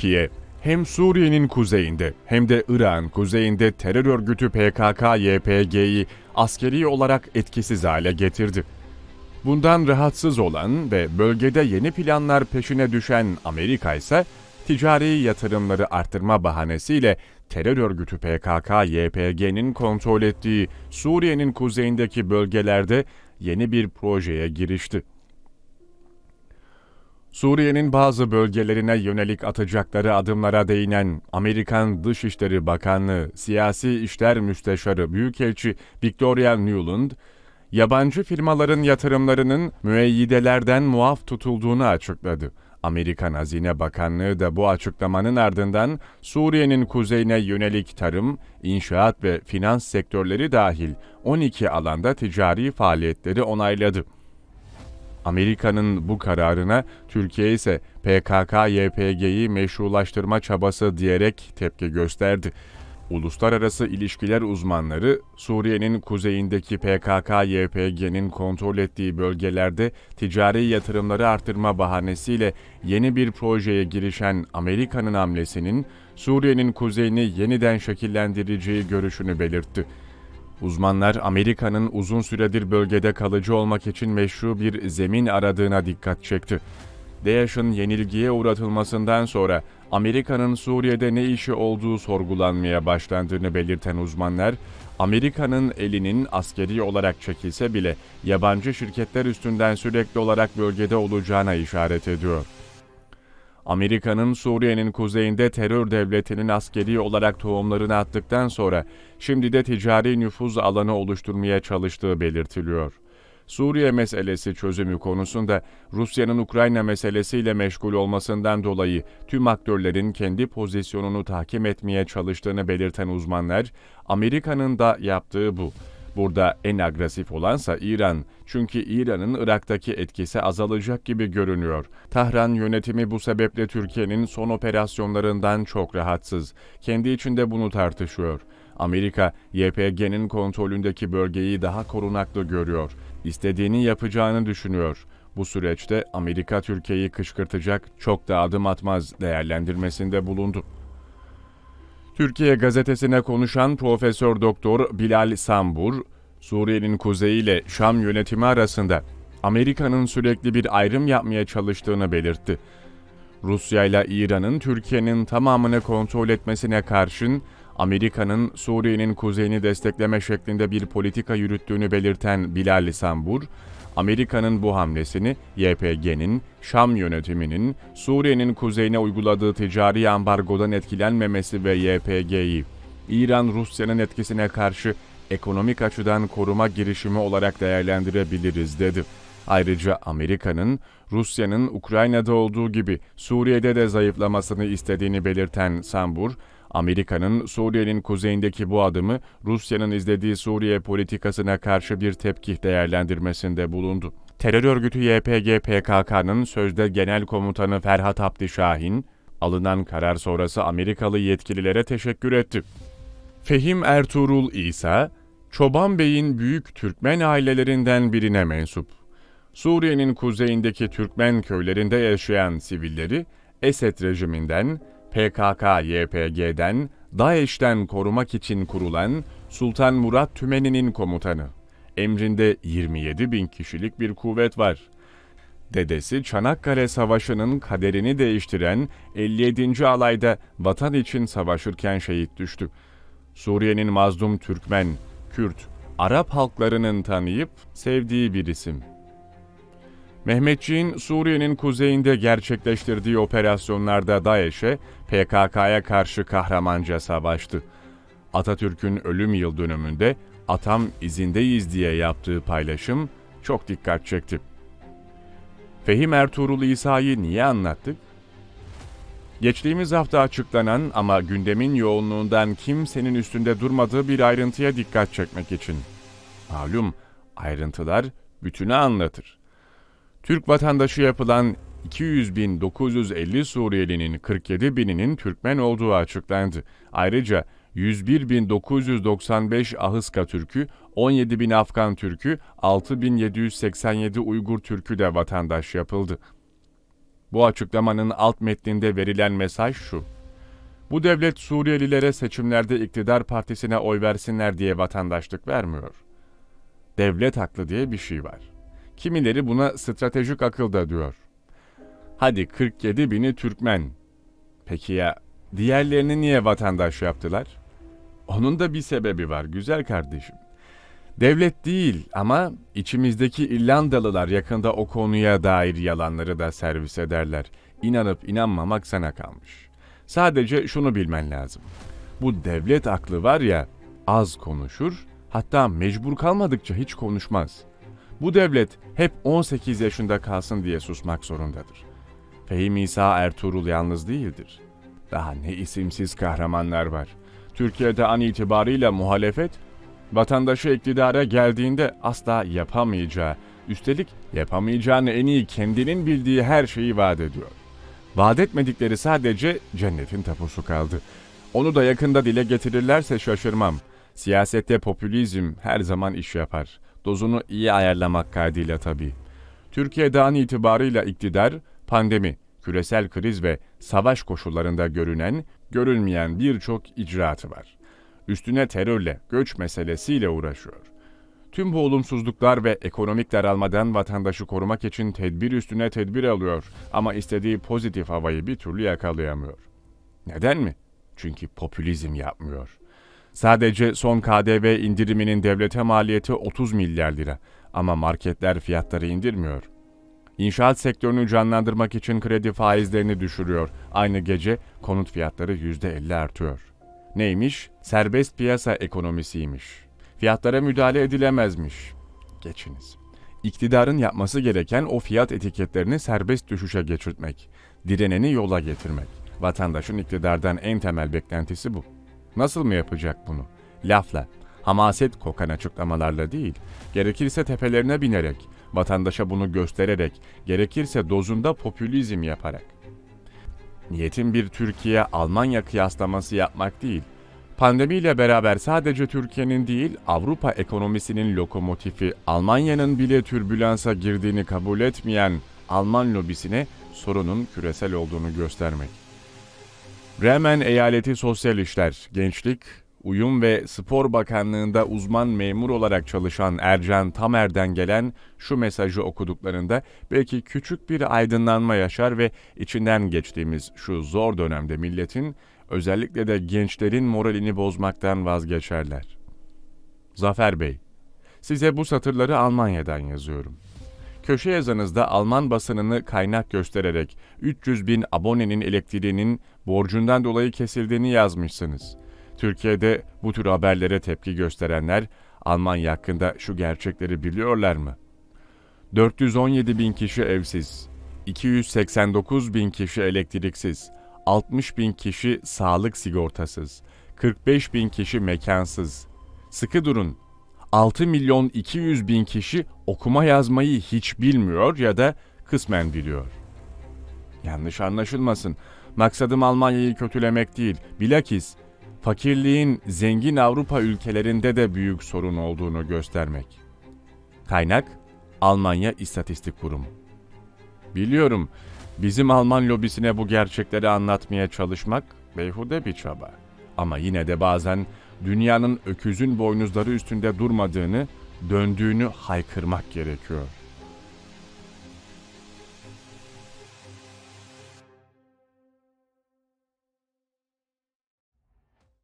Türkiye hem Suriye'nin kuzeyinde hem de Irak'ın kuzeyinde terör örgütü PKK-YPG'yi askeri olarak etkisiz hale getirdi. Bundan rahatsız olan ve bölgede yeni planlar peşine düşen Amerika ise ticari yatırımları artırma bahanesiyle terör örgütü PKK-YPG'nin kontrol ettiği Suriye'nin kuzeyindeki bölgelerde yeni bir projeye girişti. Suriye'nin bazı bölgelerine yönelik atacakları adımlara değinen Amerikan Dışişleri Bakanlığı Siyasi İşler Müsteşarı Büyükelçi Victoria Nuland, yabancı firmaların yatırımlarının müeyyidelerden muaf tutulduğunu açıkladı. Amerikan Hazine Bakanlığı da bu açıklamanın ardından Suriye'nin kuzeyine yönelik tarım, inşaat ve finans sektörleri dahil 12 alanda ticari faaliyetleri onayladı. Amerika'nın bu kararına Türkiye ise PKK-YPG'yi meşrulaştırma çabası diyerek tepki gösterdi. Uluslararası ilişkiler uzmanları Suriye'nin kuzeyindeki PKK-YPG'nin kontrol ettiği bölgelerde ticari yatırımları artırma bahanesiyle yeni bir projeye girişen Amerika'nın hamlesinin Suriye'nin kuzeyini yeniden şekillendireceği görüşünü belirtti. Uzmanlar Amerika'nın uzun süredir bölgede kalıcı olmak için meşru bir zemin aradığına dikkat çekti. DAEŞ'ın yenilgiye uğratılmasından sonra Amerika'nın Suriye'de ne işi olduğu sorgulanmaya başlandığını belirten uzmanlar, Amerika'nın elinin askeri olarak çekilse bile yabancı şirketler üstünden sürekli olarak bölgede olacağına işaret ediyor. Amerika'nın Suriye'nin kuzeyinde terör devletinin askeri olarak tohumlarını attıktan sonra şimdi de ticari nüfuz alanı oluşturmaya çalıştığı belirtiliyor. Suriye meselesi çözümü konusunda Rusya'nın Ukrayna meselesiyle meşgul olmasından dolayı tüm aktörlerin kendi pozisyonunu tahkim etmeye çalıştığını belirten uzmanlar, Amerika'nın da yaptığı bu. Burada en agresif olansa İran. Çünkü İran'ın Irak'taki etkisi azalacak gibi görünüyor. Tahran yönetimi bu sebeple Türkiye'nin son operasyonlarından çok rahatsız. Kendi içinde bunu tartışıyor. Amerika, YPG'nin kontrolündeki bölgeyi daha korunaklı görüyor. İstediğini yapacağını düşünüyor. Bu süreçte Amerika Türkiye'yi kışkırtacak, çok da adım atmaz değerlendirmesinde bulundu. Türkiye gazetesine konuşan Profesör Doktor Bilal Sambur, Suriye'nin kuzeyi ile Şam yönetimi arasında Amerika'nın sürekli bir ayrım yapmaya çalıştığını belirtti. Rusya ile İran'ın Türkiye'nin tamamını kontrol etmesine karşın Amerika'nın Suriye'nin kuzeyini destekleme şeklinde bir politika yürüttüğünü belirten Bilal Sambur, Amerika'nın bu hamlesini YPG'nin, Şam yönetiminin Suriye'nin kuzeyine uyguladığı ticari ambargodan etkilenmemesi ve YPG'yi İran-Rusya'nın etkisine karşı ekonomik açıdan koruma girişimi olarak değerlendirebiliriz dedi. Ayrıca Amerika'nın Rusya'nın Ukrayna'da olduğu gibi Suriye'de de zayıflamasını istediğini belirten Sambur, Amerika'nın Suriye'nin kuzeyindeki bu adımı Rusya'nın izlediği Suriye politikasına karşı bir tepki değerlendirmesinde bulundu. Terör örgütü YPG PKK'nın sözde genel komutanı Ferhat Abdi Şahin, alınan karar sonrası Amerikalı yetkililere teşekkür etti. Fehim Ertuğrul İsa, Çoban Bey'in büyük Türkmen ailelerinden birine mensup. Suriye'nin kuzeyindeki Türkmen köylerinde yaşayan sivilleri Esed rejiminden, PKK-YPG'den, DAEŞ'ten korumak için kurulan Sultan Murat Tümeni'nin komutanı. Emrinde 27 bin kişilik bir kuvvet var. Dedesi Çanakkale Savaşı'nın kaderini değiştiren 57. alayda vatan için savaşırken şehit düştü. Suriye'nin mazlum Türkmen, Kürt, Arap halklarının tanıyıp sevdiği bir isim. Mehmetçiğin Suriye'nin kuzeyinde gerçekleştirdiği operasyonlarda DAEŞ'e, PKK'ya karşı kahramanca savaştı. Atatürk'ün ölüm yıl dönümünde atam izindeyiz diye yaptığı paylaşım çok dikkat çekti. Fehim Ertuğrul İsa'yı niye anlattık? Geçtiğimiz hafta açıklanan ama gündemin yoğunluğundan kimsenin üstünde durmadığı bir ayrıntıya dikkat çekmek için. Malum ayrıntılar bütünü anlatır. Türk vatandaşı yapılan 200.950 Suriyelinin 47 bininin Türkmen olduğu açıklandı. Ayrıca 101.995 Ahıska Türk'ü, 17.000 Afgan Türk'ü, 6.787 Uygur Türk'ü de vatandaş yapıldı. Bu açıklamanın alt metninde verilen mesaj şu. Bu devlet Suriyelilere seçimlerde iktidar partisine oy versinler diye vatandaşlık vermiyor. Devlet aklı diye bir şey var. Kimileri buna stratejik akıl da diyor. Hadi 47 bini Türkmen. Peki ya diğerlerini niye vatandaş yaptılar? Onun da bir sebebi var güzel kardeşim. Devlet değil ama içimizdeki İrlandalılar yakında o konuya dair yalanları da servis ederler. İnanıp inanmamak sana kalmış. Sadece şunu bilmen lazım. Bu devlet aklı var ya az konuşur hatta mecbur kalmadıkça hiç konuşmaz. Bu devlet hep 18 yaşında kalsın diye susmak zorundadır. Fehim İsa Ertuğrul yalnız değildir. Daha ne isimsiz kahramanlar var. Türkiye'de an itibariyle muhalefet, vatandaşı iktidara geldiğinde asla yapamayacağı, üstelik yapamayacağını en iyi kendinin bildiği her şeyi vaat ediyor. Vaat etmedikleri sadece cennetin tapusu kaldı. Onu da yakında dile getirirlerse şaşırmam. Siyasette popülizm her zaman iş yapar. Dozunu iyi ayarlamak kaydıyla tabii. Türkiye'de an itibarıyla iktidar, pandemi, küresel kriz ve savaş koşullarında görünen, görülmeyen birçok icraatı var. Üstüne terörle, göç meselesiyle uğraşıyor. Tüm bu olumsuzluklar ve ekonomik daralmadan vatandaşı korumak için tedbir üstüne tedbir alıyor ama istediği pozitif havayı bir türlü yakalayamıyor. Neden mi? Çünkü popülizm yapmıyor. Sadece son KDV indiriminin devlete maliyeti 30 milyar lira ama marketler fiyatları indirmiyor. İnşaat sektörünü canlandırmak için kredi faizlerini düşürüyor. Aynı gece konut fiyatları %50 artıyor. Neymiş? Serbest piyasa ekonomisiymiş. Fiyatlara müdahale edilemezmiş. Geçiniz. İktidarın yapması gereken o fiyat etiketlerini serbest düşüşe geçirtmek. Direneni yola getirmek. Vatandaşın iktidardan en temel beklentisi bu. Nasıl mı yapacak bunu? Lafla, hamaset kokan açıklamalarla değil, gerekirse tepelerine binerek, vatandaşa bunu göstererek, gerekirse dozunda popülizm yaparak. Niyetin bir Türkiye-Almanya kıyaslaması yapmak değil, pandemiyle beraber sadece Türkiye'nin değil, Avrupa ekonomisinin lokomotifi Almanya'nın bile türbülansa girdiğini kabul etmeyen Alman lobisine sorunun küresel olduğunu göstermek. Bremen Eyaleti Sosyal İşler, Gençlik, Uyum ve Spor Bakanlığı'nda uzman memur olarak çalışan Ercan Tamer'den gelen şu mesajı okuduklarında belki küçük bir aydınlanma yaşar ve içinden geçtiğimiz şu zor dönemde milletin, özellikle de gençlerin moralini bozmaktan vazgeçerler. Zafer Bey, size bu satırları Almanya'dan yazıyorum. Köşe yazınızda Alman basınını kaynak göstererek 300 bin abonenin elektriğinin borcundan dolayı kesildiğini yazmışsınız. Türkiye'de bu tür haberlere tepki gösterenler Almanya hakkında şu gerçekleri biliyorlar mı? 417 bin kişi evsiz, 289 bin kişi elektriksiz, 60 bin kişi sağlık sigortasız, 45 bin kişi mekansız. Sıkı durun, 6 milyon 200 bin kişi okuma yazmayı hiç bilmiyor ya da kısmen biliyor. Yanlış anlaşılmasın. Maksadım Almanya'yı kötülemek değil. Bilakis fakirliğin zengin Avrupa ülkelerinde de büyük sorun olduğunu göstermek. Kaynak Almanya İstatistik Kurumu. Biliyorum bizim Alman lobisine bu gerçekleri anlatmaya çalışmak beyhude bir çaba. Ama yine de bazen dünyanın öküzün boynuzları üstünde durmadığını, döndüğünü haykırmak gerekiyor.